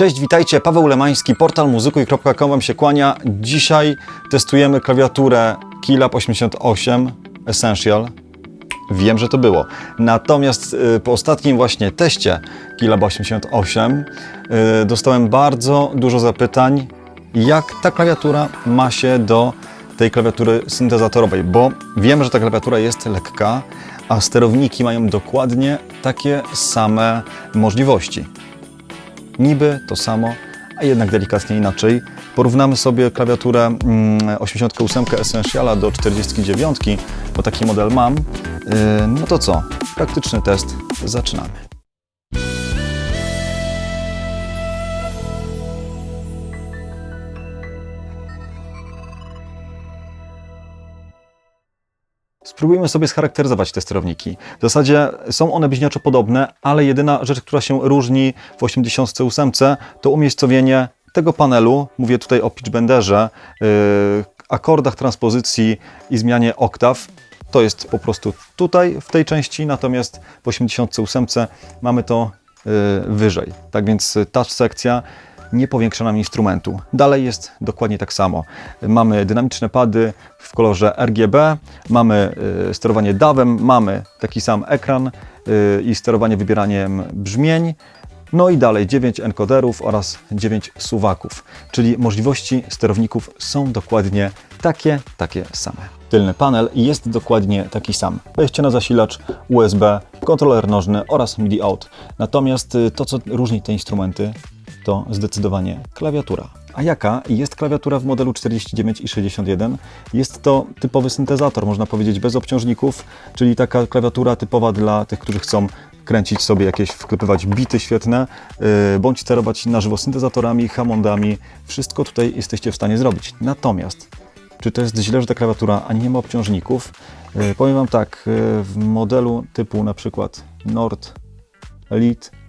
Cześć, witajcie, Paweł Lemański, portal muzykuj.com wam się kłania. Dzisiaj testujemy klawiaturę Keylab 88 Essential. Wiem, że to było. Natomiast y, po ostatnim właśnie teście Keylab 88 y, dostałem bardzo dużo zapytań, jak ta klawiatura ma się do tej klawiatury syntezatorowej, bo wiem, że ta klawiatura jest lekka, a sterowniki mają dokładnie takie same możliwości niby to samo, a jednak delikatnie inaczej. Porównamy sobie klawiaturę mm, 88 Essentiala do 49, bo taki model mam. Yy, No to co? Praktyczny test. Zaczynamy. Spróbujmy sobie scharakteryzować te sterowniki. W zasadzie są one bliźniaczo podobne, ale jedyna rzecz, która się różni w 88 to umiejscowienie tego panelu. Mówię tutaj o pitchbenderze, yy, akordach transpozycji i zmianie oktaw. To jest po prostu tutaj w tej części, natomiast w 88 mamy to yy, wyżej. Tak więc touch sekcja nie powiększa nam instrumentu. Dalej jest dokładnie tak samo. Mamy dynamiczne pady w kolorze RGB, mamy y, sterowanie DAW-em, mamy taki sam ekran y, i sterowanie wybieraniem brzmień. No i dalej 9 encoderów oraz 9 suwaków, czyli możliwości sterowników są dokładnie takie, takie same. Tylny panel jest dokładnie taki sam. Wejście na zasilacz USB, kontroler nożny oraz MIDI out. Natomiast y, to, co różni te instrumenty, to zdecydowanie klawiatura. A jaka jest klawiatura w modelu 49 i 61? Jest to typowy syntezator, można powiedzieć, bez obciążników, czyli taka klawiatura typowa dla tych, którzy chcą kręcić sobie jakieś, wklepywać bity świetne, yy, bądź sterować na żywo syntezatorami, hammondami. Wszystko tutaj jesteście w stanie zrobić. Natomiast, czy to jest źle, że ta klawiatura ani nie ma obciążników? Yy, powiem Wam tak, yy, w modelu typu na przykład Nord Elite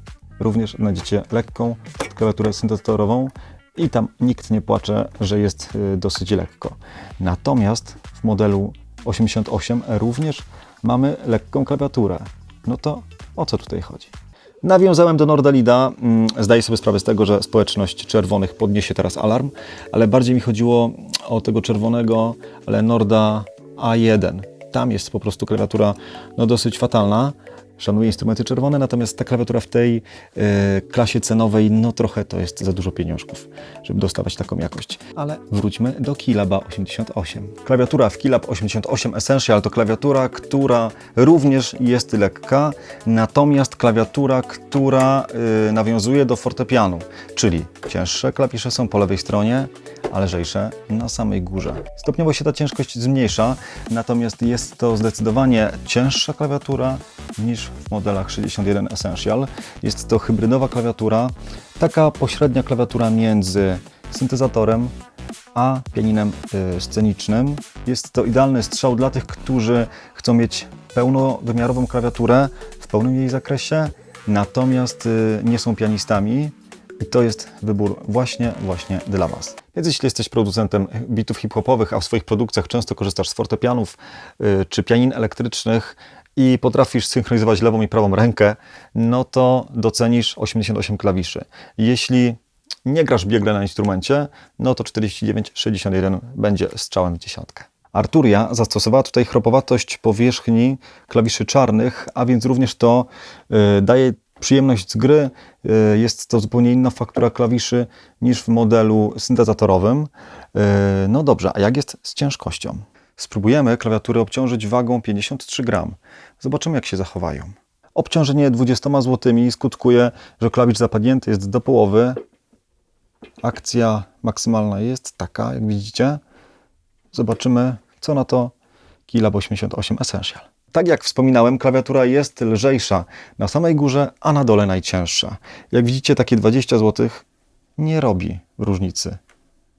również znajdziecie lekką klawiaturę syntezatorową i tam nikt nie płacze, że jest y, dosyć lekko. Natomiast w modelu 88 również mamy lekką klawiaturę. No to o co tutaj chodzi? Nawiązałem do Nordalida. Mm, Zdaję sobie sprawę z tego, że społeczność czerwonych podniesie teraz alarm, ale bardziej mi chodziło o tego czerwonego, ale Norda A1. Tam jest po prostu klawiatura no, dosyć fatalna. Szanuję instrumenty czerwone, natomiast ta klawiatura w tej e, klasie cenowej, no trochę to jest za dużo pieniążków, żeby dostawać taką jakość. Ale wróćmy do Keylaba 88. Klawiatura w Keylab 88 Essential to klawiatura, która również jest lekka, natomiast klawiatura, która e, nawiązuje do fortepianu, czyli cięższe klawisze są po lewej stronie, a lżejsze na samej górze. Stopniowo się ta ciężkość zmniejsza, natomiast jest to zdecydowanie cięższa klawiatura niż w modelach 61 Essential. Jest to hybrydowa klawiatura, taka pośrednia klawiatura między syntezatorem a pianinem y, scenicznym. Jest to idealny strzał dla tych, którzy chcą mieć pełnowymiarową klawiaturę w pełnym jej zakresie, natomiast y, nie są pianistami, i to jest wybór właśnie, właśnie dla Was. Więc jeśli jesteś producentem bitów hip-hopowych, a w swoich produkcjach często korzystasz z fortepianów y, czy pianin elektrycznych i potrafisz synchronizować lewą i prawą rękę, no to docenisz 88 klawiszy. Jeśli nie grasz biegle na instrumencie, no to 49-61 będzie strzałem w dziesiątkę. Arturia zastosowała tutaj chropowatość powierzchni klawiszy czarnych, a więc również to y, daje przyjemność z gry. Y, Jest to zupełnie inna faktura klawiszy niż w modelu syntezatorowym. Y, No dobrze, a jak jest z ciężkością? Spróbujemy klawiatury obciążyć wagą 53 gram. Zobaczymy, jak się zachowają. Obciążenie 20 zł skutkuje, że klawisz zapadnięty jest do połowy. Akcja maksymalna jest taka, jak widzicie. Zobaczymy, co na to Keylab 88 Essential. Tak jak wspominałem, klawiatura jest lżejsza na samej górze, a na dole najcięższa. Jak widzicie, takie 20 zł nie robi różnicy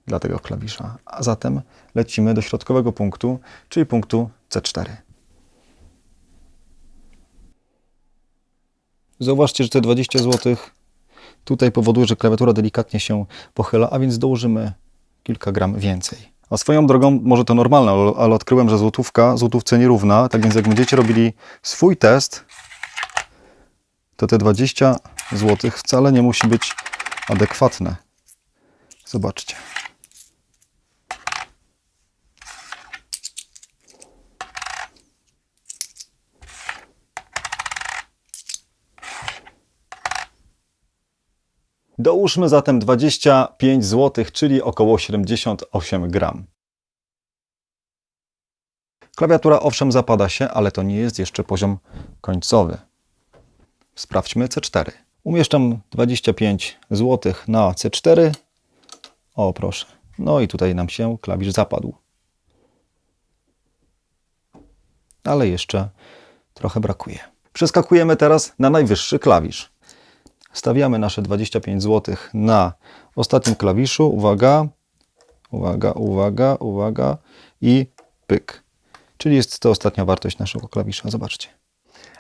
dla tego klawisza. A zatem lecimy do środkowego punktu, czyli punktu C4. Zauważcie, że te 20 zł tutaj powoduje, że klawiatura delikatnie się pochyla, a więc dołożymy kilka gram więcej. A swoją drogą, może to normalne, ale- odkryłem, że złotówka złotówce nierówna, tak więc jak będziecie robili swój test, to te 20 zł wcale nie musi być adekwatne. Zobaczcie. Dołóżmy zatem 25 zł, czyli około 78 gram. Klawiatura owszem zapada się, ale to nie jest jeszcze poziom końcowy. Sprawdźmy C4. Umieszczam 25 zł na C4. O proszę. No i tutaj nam się klawisz zapadł. Ale jeszcze trochę brakuje. Przeskakujemy teraz na najwyższy klawisz. Stawiamy nasze 25 zł na ostatnim klawiszu. Uwaga, uwaga, uwaga, uwaga i pyk. Czyli jest to ostatnia wartość naszego klawisza. Zobaczcie.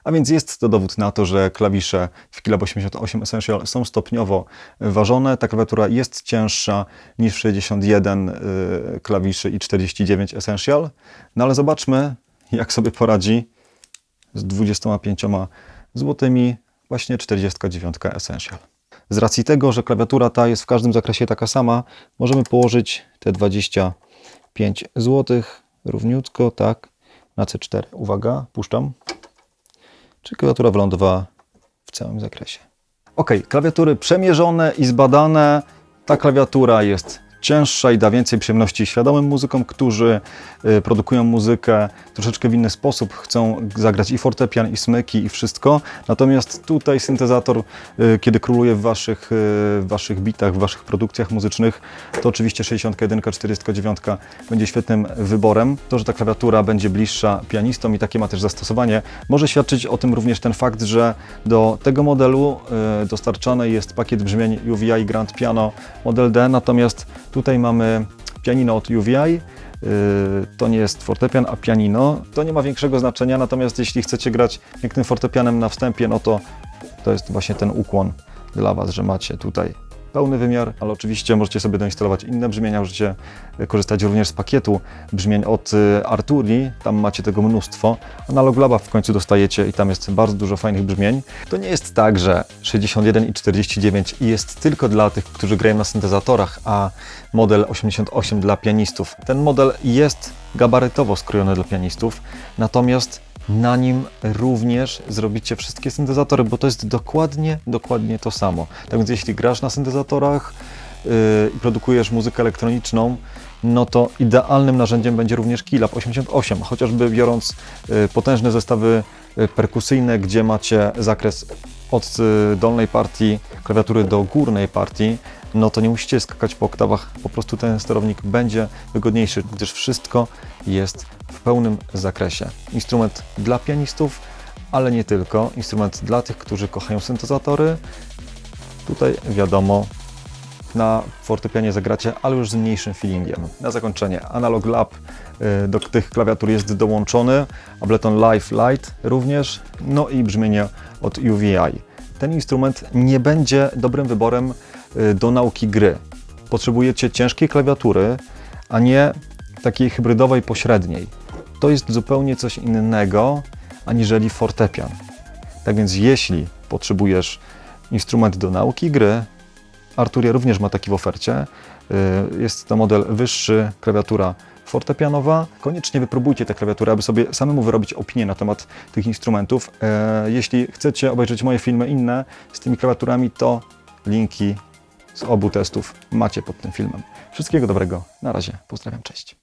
A więc jest to dowód na to, że klawisze w Kilab 88 Essential są stopniowo ważone. Ta klawiatura jest cięższa niż 61 y, klawiszy i 49 Essential. No ale zobaczmy, jak sobie poradzi z 25 złotymi właśnie 49 Essential. Z racji tego, że klawiatura ta jest w każdym zakresie taka sama, możemy położyć te 25 zł równiutko, tak, na C4. Uwaga, puszczam. Czy klawiatura wylądowała w całym zakresie. Ok, klawiatury przemierzone i zbadane. Ta klawiatura jest cięższa i da więcej przyjemności świadomym muzykom, którzy y, produkują muzykę troszeczkę w inny sposób, chcą zagrać i fortepian, i smyki, i wszystko. Natomiast tutaj syntezator, y, kiedy króluje w waszych, y, w waszych bitach, w waszych produkcjach muzycznych, to oczywiście 61, 49 będzie świetnym wyborem. To, że ta klawiatura będzie bliższa pianistom i takie ma też zastosowanie, może świadczyć o tym również ten fakt, że do tego modelu dostarczany jest pakiet brzmień UVI Grand Piano Model D, natomiast tutaj mamy pianino od UVI, y, to nie jest fortepian, a pianino. To nie ma większego znaczenia, natomiast jeśli chcecie grać pięknym fortepianem na wstępie, no to to jest właśnie ten ukłon dla Was, że macie tutaj pełny wymiar, ale oczywiście możecie sobie doinstalować inne brzmienia, możecie korzystać również z pakietu brzmień od y, Arturi, tam macie tego mnóstwo. Analog Laba w końcu dostajecie i tam jest bardzo dużo fajnych brzmień. To nie jest tak, że 61 i 49 jest tylko dla tych, którzy grają na syntezatorach, a model 88 dla pianistów. Ten model jest gabarytowo skrojony dla pianistów, natomiast na nim również zrobicie wszystkie syntezatory, bo to jest dokładnie, dokładnie to samo. Tak więc jeśli grasz na syntezatorach yy, i produkujesz muzykę elektroniczną, no to idealnym narzędziem będzie również Keylab 88, chociażby biorąc yy, potężne zestawy yy, perkusyjne, gdzie macie zakres od y, dolnej partii klawiatury do górnej partii, no to nie musicie skakać po oktawach, po prostu ten sterownik będzie wygodniejszy, gdyż wszystko jest w pełnym zakresie. Instrument dla pianistów, ale nie tylko. Instrument dla tych, którzy kochają syntezatory. Tutaj wiadomo, na fortepianie zagracie, ale już z mniejszym feelingiem. Na zakończenie Analog Lab y, do tych klawiatur jest dołączony, Ableton Live Lite również, no i brzmienie od UVI. Ten instrument nie będzie dobrym wyborem do nauki gry. Potrzebujecie ciężkiej klawiatury, a nie takiej hybrydowej pośredniej. To jest zupełnie coś innego aniżeli fortepian. Tak więc jeśli potrzebujesz instrument do nauki gry, Arturia również ma taki w ofercie. Y, Jest to model wyższy, klawiatura fortepianowa. Koniecznie wypróbujcie tę klawiaturę, aby sobie samemu wyrobić opinię na temat tych instrumentów. E, Jeśli chcecie obejrzeć moje filmy inne z tymi klawiaturami, to linki z obu testów macie pod tym filmem. Wszystkiego dobrego. Na razie. Pozdrawiam. Cześć.